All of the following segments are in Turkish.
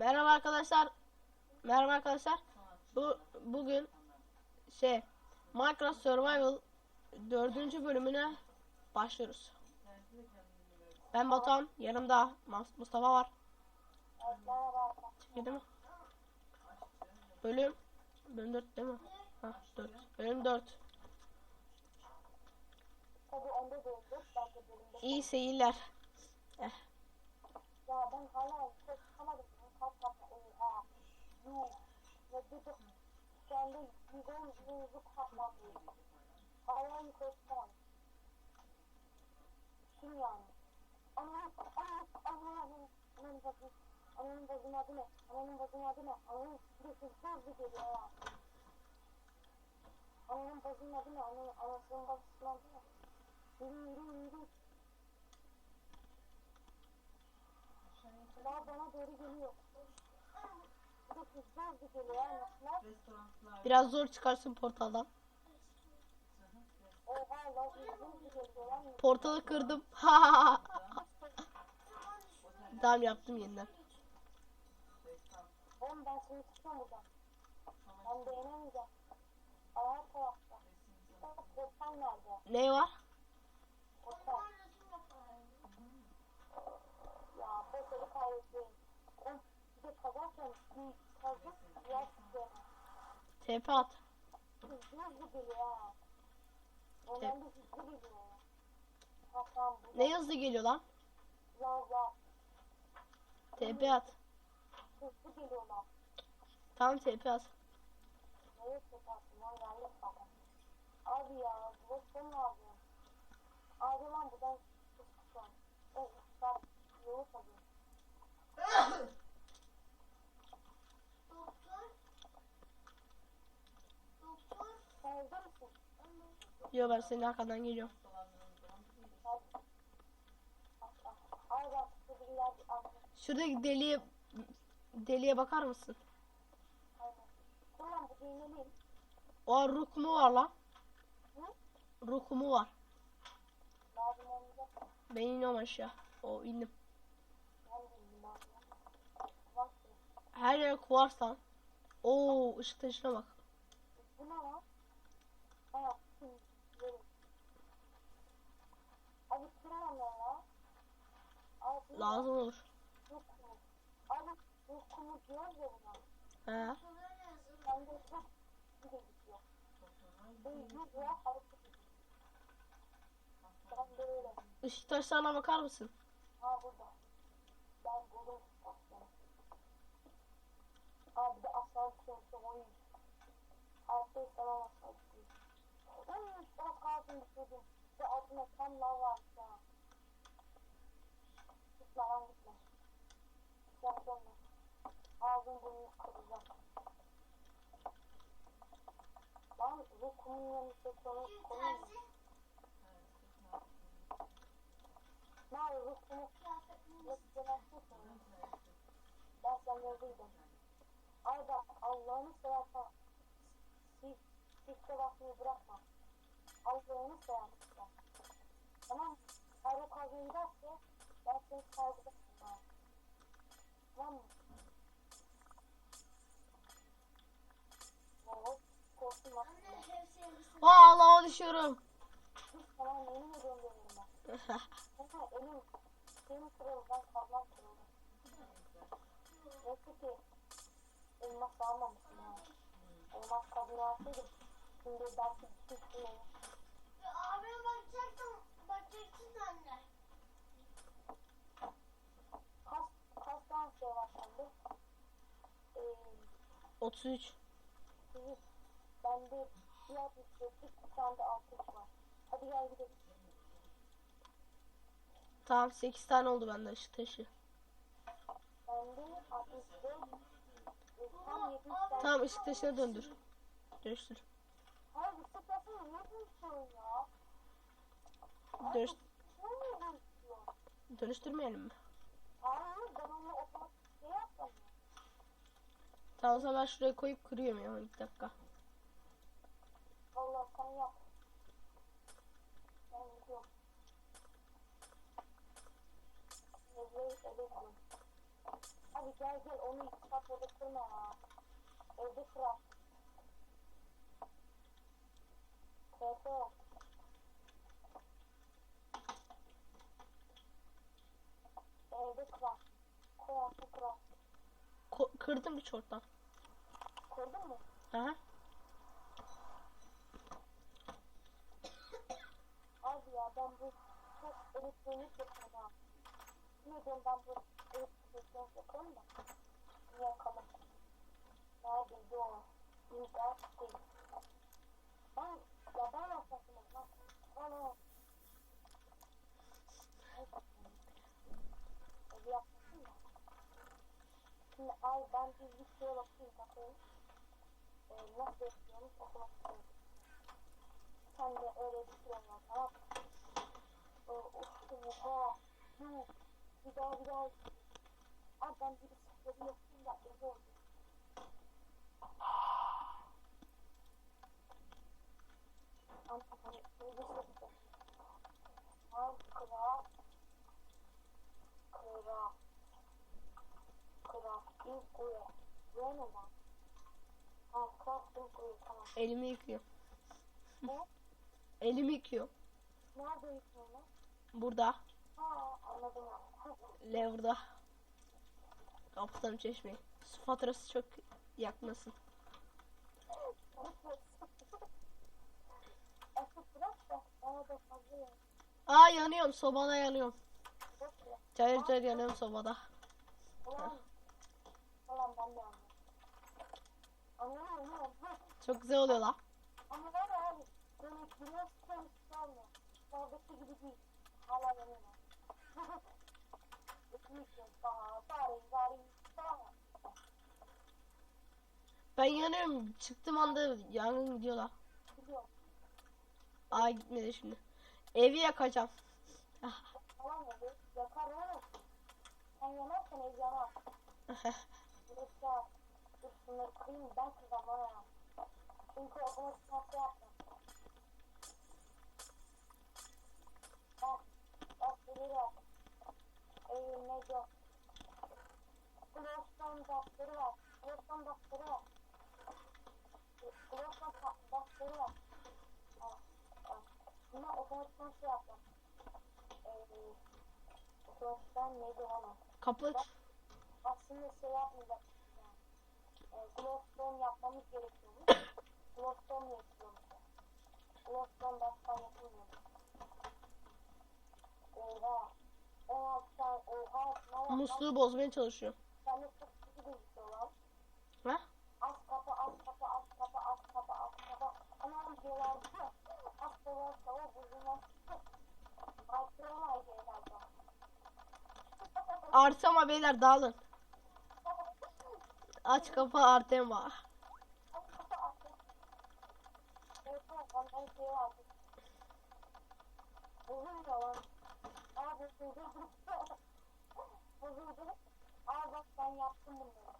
Merhaba arkadaşlar. Merhaba arkadaşlar. Bu bugün şey Minecraft Survival dördüncü bölümüne başlıyoruz. Ben Batuhan, yanımda Mustafa var. Çekildi mi? Bölüm bölüm 4 değil mi? Ha 4. Bölüm 4. Tabii onda da yok. Ben de bölümde. İyi seyirler. Eh, Ya ben hala çıkamadım. Dakika? Oha. Yuh. Ne dedik? Şu anda yüzün yüzü katlandı. Hala yukarı çıkamadım. Kim yani? Ananın, ananın, ananın, ananın bakın. Ananın bazın adı ne? Ananın bazın adı ne? Ananın süresi hızlı geliyor ya. Ananın bazının adı ne? Ananın, anasının bazının adı ne? Yürü yürü yürü. Daha bana doğru geliyor. Bu da hızlı hızlı geliyor ya. Nasıl? Biraz zor çıkarsın portaldan. Portalı kırdım. tamam yaptım yeniden. Oğlum ben seni tutuyorum buradan. Ben beğenemeyeceğim. Ayağa tarafta. Bak korsan nerede? Ne var? Ya kaybettim. TP at. Bu. Ne hızlı geliyor lan? TP at. Tamam TP at. Abi ya bu son lazım. Abi lan buradan çıkışan. O uçlar yolu tabii. Sen evde misin? Yo ben senin arkadan geliyorum. Şuradaki deliğe deliğe bakar mısın? O ruh kumu var lan. Ruh kumu var. Ben iniyorum aşağı. O indim. Her yer kuvars lan. Oo ışık taşına bak. Bu ne lan? Ha, hı, verin. Abi kırma onu ya. Abi bu ne? Lazım olur. Abi ruh kumu diyoruz ya buna. He. Ben de bir de gidiyor. Bu. Ben de. Işık taşlarına bakar mısın? Ha burada. Ben buldum aslanı. Abi de aslan kimse oyun. Hayatta istemem aslan kimse. Uy, çok ağzını düşürdüm. Ve altına tam lav var ya. Gitme. Gel sonra. Ağzın burnunu kıracağım. Lan bu kumun konu konu mu? Ne bu kumu? Demezsin sana. Ben senden duydum. Ay bak Allah'ını seversen silke bakmayı bırakma. Allah'ını seversen. Tamam mı? Eğer o kavga giderse ben seni kaybederim. ha. Tamam mı? Evet. Korktum bak. Aa lava düşüyorum. Tamam yemin ediyorum demiyorum ben. Ama elim senin kırıldı ben kalmam kırıldı. Neyse ki elmas almamışım ya. Elmas kabını alsaydım şimdi belki bir şey düşünmeyin. Abi bakacaktım. Bakacaksın anne. Kaç, kaç tane şey var sende? Ee, 33. sizin, bende bir 64'lük bir tane de 63 var. Hadi gel gidelim. Tamam 8 tane oldu bende ışık taşı. Bende 64 e, tam 70 tane. Tamam ışık taşına döndür. Dönüştür. Hayır bu sıklasın niye dönüşüyorsun ya? Dönüş, Ne dönüştürmeyelim mi? Hayır ben onu otomatik şey yaptım. Zaman ben şuraya koyup kırıyorum ya 12 dakika. Allah sen yap. Ben. Abi gel onu iki saat orada kırma ya. Evde kırar. Teto. Evde kırar. Koy altı kırar. Kırdım bir çorttan. Kırdın mı? Aha. Abi ya ben bu çok elektronik yapıyorum. Ne diyorum ben bu elektronik yapıyorum da. Bir yakalım. Neredeydi o? Bir ders değil. Ben, ya ben yapmasın lan. Ana. Evi yapmasın da. Şimdi ay ben bir videoya bakayım bakayım. Ee, nasıl yapıyormuş okumak istiyorum. Sen de öyle düşünüyorsun tamam mı? Ee, Of oha. Yuh. Bir daha bir daha. Abi ben bir sıkıntı yapayım da evi oldu. Ama hani öyle sıkıntı. Al Ha. Elimi yıkıyor. Elimi yıkıyor. Nerede yıkıyor lan? Burada. Ha anladım abi. Lever'da. Çeşmeyi. Su faturası çok yakmasın. Aa yanıyorum. Sobada yanıyorum. Cayır cayır yanıyorum sobada. Ulan. Ulan ben de anladım. Anlıyorum anlıyorum. Çok güzel oluyor la. Ama var ya abi. Böyle güneş kendisi olmuyor. Oradaki gibi değil. Hala. Daha. Ben yanıyorum. Çıktım anda yangın gidiyor la. Aa gitmedi şimdi. Evi yakacağım. Tamam bu Yakar oğlum. Sen yanarsan ev yanar. Burası dur şunları kırayım ben kıracağım ha. Çünkü otomatik hasta yapma. Bak, bak şuraya bak. Eğilme yok. Glowstone daftları var. Glowstone daftları var. Glowstone daftları var. Al, al. Buna otomatikman şey yapma. Ee, otomatikman neydi ona? Kapı. Aslında şey yapmayacak. Yani. E, glowstone yapmamız gerekiyormuş. glowstone yapıyormuş. Glowstone baştan yapılmıyormuş. Oha. 16 tane oha. Ne? Musluğu bozmaya çalışıyor. Sen de çok kötü gözüküyor lan. Ha? Az kapı, az kapı, az kapı, az kapı, az kapı. Anam diyorlardı ya. Az kapı, kapı, bozulmaz. Artama beyler dağılın. Aç kapı artema. Aa bozuldu. Bozuldu. Aa bak ben yaptım bunları.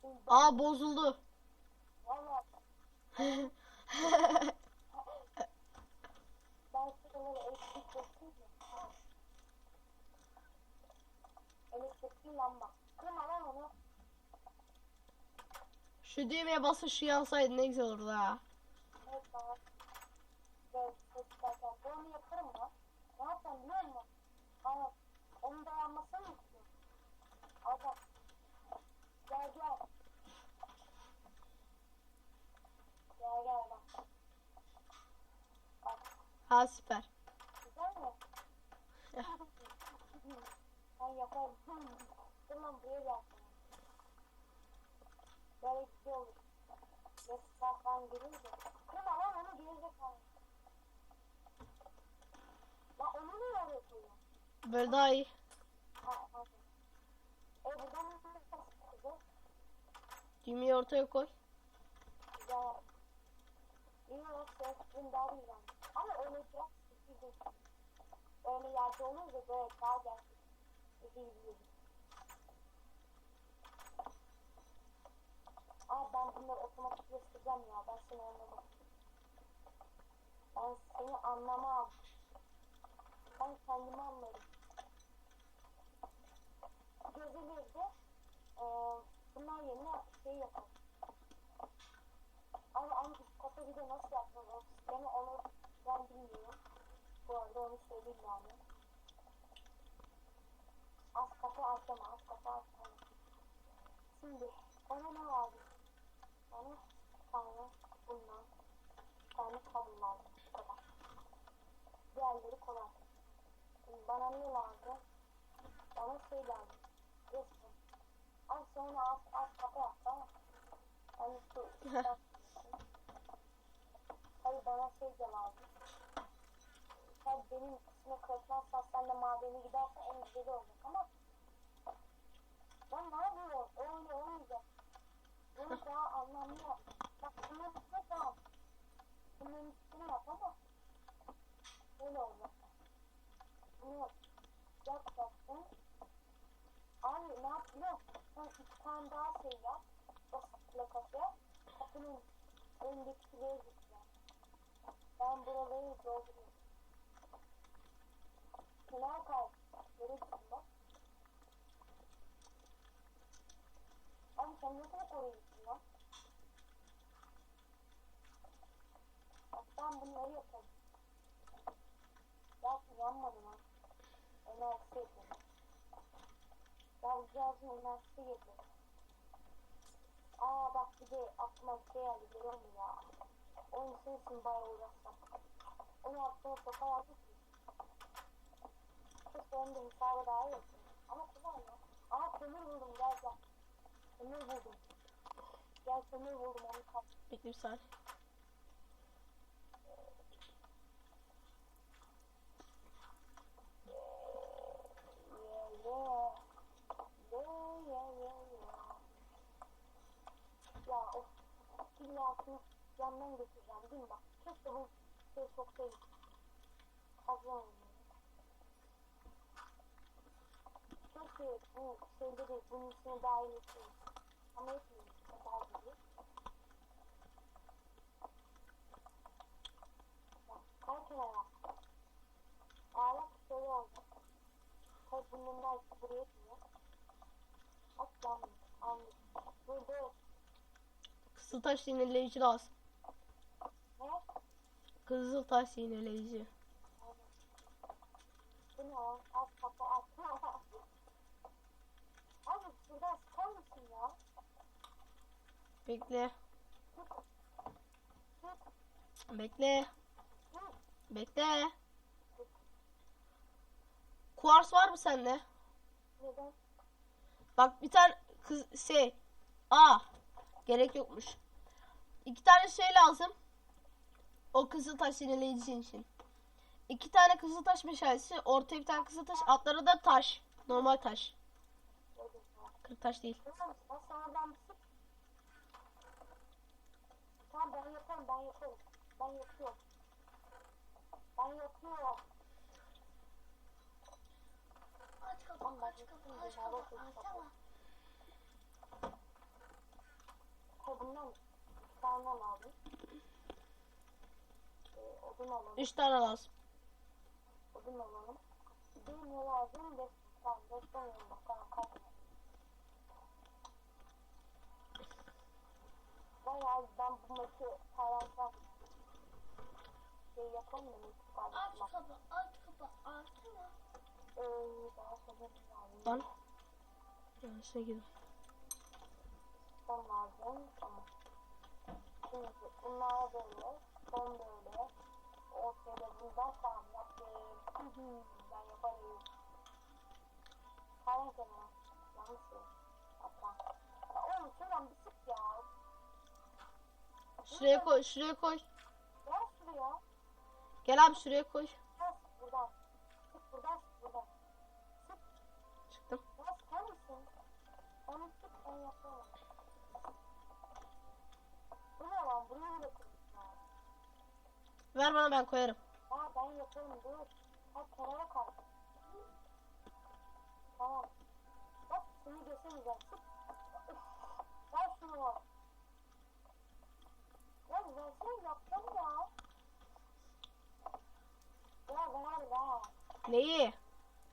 Şimdi ben- Aa bozuldu. Valla ben şuraları elektrik keseyim mi? Ha. Elektrikli lamba. Kırma lan onu. Şu düğmeye basın şu yansaydı ne güzel olurdu ha. Ha süper. Güzel mi? ben yaparım. Lan buraya gel. Böyle güzel olur. Mesela falan gelince. Kırma lan onu gelecek abi. Lan onu niye oraya koyuyorsun? Böyle daha iyi. Ha, ha. E buradan nasıl kızı? Düğmeyi ortaya koy. Güzel. İyi o sesinin daha güzel. Ama öyle biraz sıkıcı. Öyle yerde olunca böyle daha gerçek. İyi Aa ben bunları otomatikleştireceğim ya. Ben seni anlamam. Ben seni anlamam. Ben kendimi anlarım. Gece birde şey yapalım. Ama ama kata bir de nasıl yapacağız o sistemi onu ben bilmiyorum. Bu arada onu söyleyeyim yani. Az kata atlama, az kata atlama. Şimdi bana ne lazım? Bana bir tane bundan, bir tane kabul lazım. Bu kadar. Diğerleri kolay. Şimdi bana ne lazım? Bana şey lazım. Resim. Al sonra az az kata yap tamam? Hani şu Hayır bana şey de lazım. Sen benim kısmı kırpmazsan sen de madeni gidersen en güzeli olacak ama ben ne yapıyorum? Öyle olmayacak. Bunu daha anlamlı yap. Bak bunun Bunun üstüne yap ama öyle olacak. Bunu yapacaksın. Abi ne yap? Sen iki tane daha şey yap. Basit plakası. Kapının önündekileri gitsin. Ben buraları dolduruyorum. Kenar kaldı. Geri gitsin bak. Abi sen nasıl koruyorsun ben bunları yapalım. Ya yanmadı lan. Enerjisi yapıyorum. Ya bu cihazın enerjisi geliyor. Aa bak bir de aklıma bir şey geldi görüyor musun ya? Onun için için bayağı uğraşsam. Onu aklına sokamazsın ki. Keşke onu da hesaba daha yapayım. Ama kolay ya. Aa kömür buldum gel gel. Kömür buldum. Gel kömür buldum onu kap. Bekle saniye. Yandan götüreceğim değil mi bak. Keşke bu şey şey. Fazla olmuyor. Keşke bu şeyleri bunun içine dahil etmeyin. Ama daha iyi. Bak kay kenara. Ağlak şöyle oldu. Tabi bunun da buraya etmiyor. Bak yanmış. Anladım. Burada Kızıltaş iğneleyici lazım. Ne? Kızıltaş iğneleyici. Bu ne? Az kapı at. Abi şuradan sıkar mısın ya? Bekle. Bekle. Bekle. Kuars var mı sende? Neden? Bak bir tane kız şey. Aa. Gerek yokmuş. İki tane şey lazım. O kızıltaş yenileyici için. İki tane kızıltaş meşalesi, ortaya bir tane kızıltaş, altları da taş. Normal taş. Kırık taş değil. Tamam ben. Tamam yaparım ben yaparım. Ben yapıyorum. Ben yapıyorum. Aç kapı, Tamam, aç kapı, aç kapı, yapayım, açama. Ha bundan bir tane lazım. Ee, odun alalım. Üç tane lazım. Odun alalım. Bir ne lazım? Beş. Tamam beşten yiyorum bak. Tamam kalkma. Bayağı ben bu maçı paylaşacağım. Şey maçı Aç kapı, aç kapı, açama. Ee, daha sonra lazım? Lan. Yanlışına girdim. Son lazım. Tamam. Şimdi bunlar böyle. Son böyle. Şey. Sık ya. Şuraya koy, şuraya koy. Gel şuraya. Gel abi şuraya koy. Buradan. Sık buradan sık buradan. Sık. Çıktım. Ya sıkar mısın? Onu sık ben yapamam. Bu ne lan? Buraya bile kırmışlar. Ver bana ben koyarım. Aa ben yaparım dur. Ha kenara kal. Tamam. Bak. Sık. Üf, Ver şunu. Ya versene yapacağım ya. Ya ver ver. Neyi?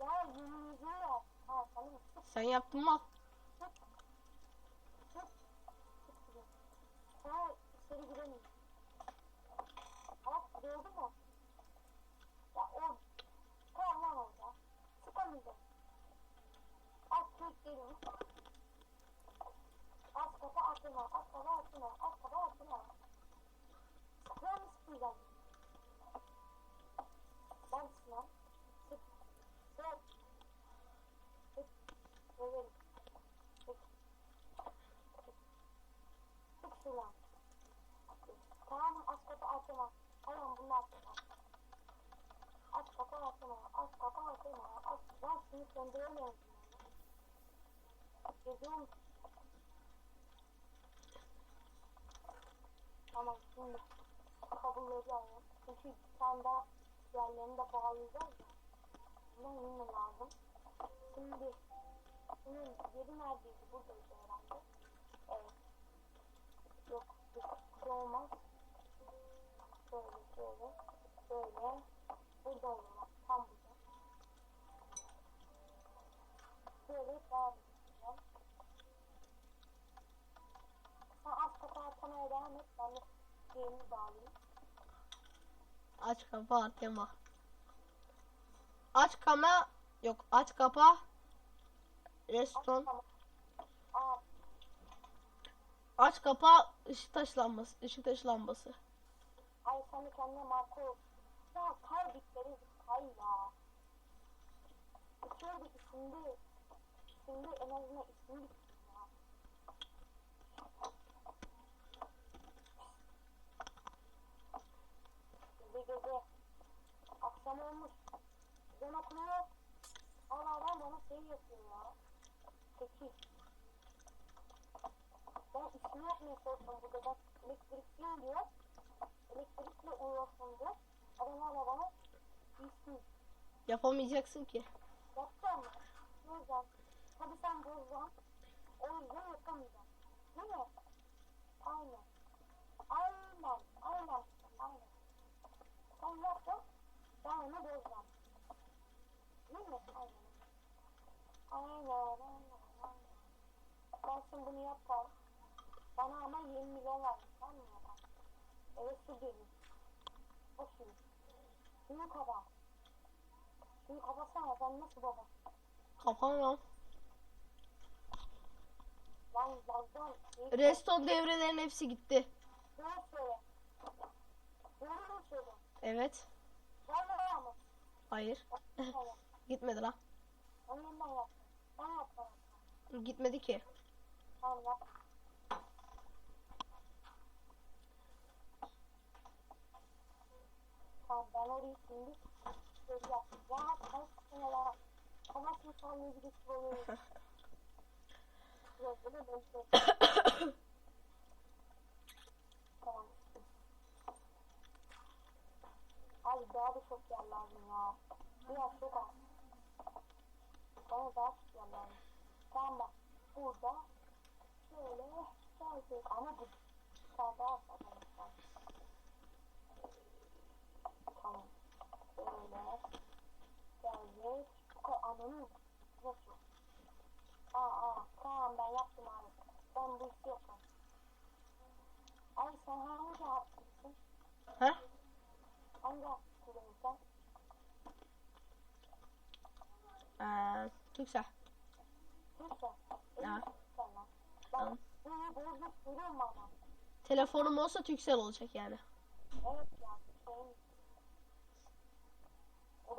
Ya yüzünü ver. Ha tamam. Sen yaptın mı? Sık. içeri giremiyor. Gördün mü? Ya o tamam orada. Sıkamayacağım. Az bekleyelim. Az kafa atma, az kafa atma, az kafa atma. Sıkıyor mu? Ben sıkmam. Sık. Sık. Sık. Böyle. Sık. Sık. Sık şuradan. Tamam az kafa atma. Bunu atma. Az kafa atma, az kafa atma. Az. Ben seni söndüremiyorum. Geziyorum. Tamam şimdi kabulleri alalım. Çünkü bir tane daha yerlerini de bağlayacağız ya. Bundan yine lazım. Şimdi bunun yeri neredeydi? Buradaydı herhalde. Evet. Yok. Bu olmaz. Şöyle. Şöyle. Burada olmalı. Tam burada. Şöyle devam edeceğim. Sen az kafa atmaya devam et. Ben de diğerini bağlayayım. Aç kapa tema. Aç kama yok aç kapa. Reston aç kapa ışık taş lambası ışık taş lambası. Ay sen de kendine marka ol. Ya kar bitleri kay ya. Şöyle isimli. Şimdi en azından ismi bitsin ya. Gece gece. Akşam olmuş. Ezan okunuyor. Allah Allah bana şey yapıyor ya. Peki. Ben ismi yapmaya çalıştım burada. Bak elektrikliyim diyor. Elektrikle uğraşınca adam hala bana ismi Yapamayacaksın ki. yapacağım mı? O yüzden. Hadi sen bozacağım. O yüzden yapamayacağım. Değil mi? Aynen. Aynen. Aynen. Aynen. Sen yap da ben onu bozacağım. Değil mi? Aynen. Aynen. Aynen. Aynen. Ben şimdi bunu yapacağım. Bana ama 20 milyon vermiş. Tamam mı? Geliyor. Kapatsana nasıl baba? Lan yazdan. Reston devrelerin hepsi gitti. Doğru söyle. Doğru mu söyle? Evet. Vallahi ama. Hayır. Gitmedi yaptım. Ben yaptım. Gitmedi ki. Tamam yap. Ben orayı şimdi şöyle yaptım. Ya insanlığı birisi oluyor. Biraz böyle böyle. Tamam. Abi daha da çok yer lazım ya. Biraz çok az. Bana daha çok yer lazım. Tamam bak. Burada şöyle. Ama bu daha fazla. Tamam. Böyle kadar ananı nasıl? Aa aa tamam ben yaptım abi. Ben bu işi yaparım. Ay sen hangi yapmışsın? Ha? Hangi kullanırsan? Ee, Türksel. Neyse. Ya. Tamam. Telefonum olsa Türksel olacak yani. Evet ya.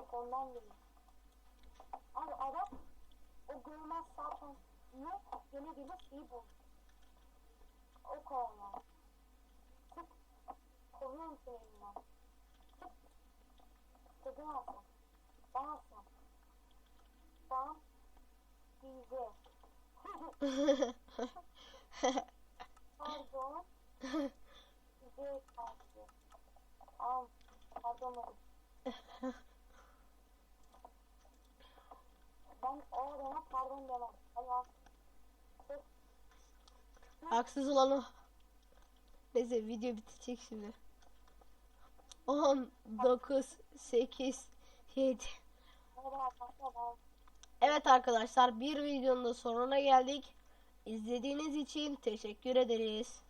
Da ondan geliyor. Abi adam o görmez zaten. Ne? Gene gelir iyi bul. O yani. Tık. Kovuyorum seni elinden. Tık. Sakın alsın. Ben alsın. Ben bize. Pardon. Bize karşı. Tamam. Pardon oğlum. Ben o adama pardon demem. Hadi al. Tık. Haksız olan o. Neyse video bitecek şimdi. 10, 9, 8, 7. Hadi arkadaşlar. ben- Evet arkadaşlar bir videonun da sonuna geldik. İzlediğiniz için teşekkür ederiz.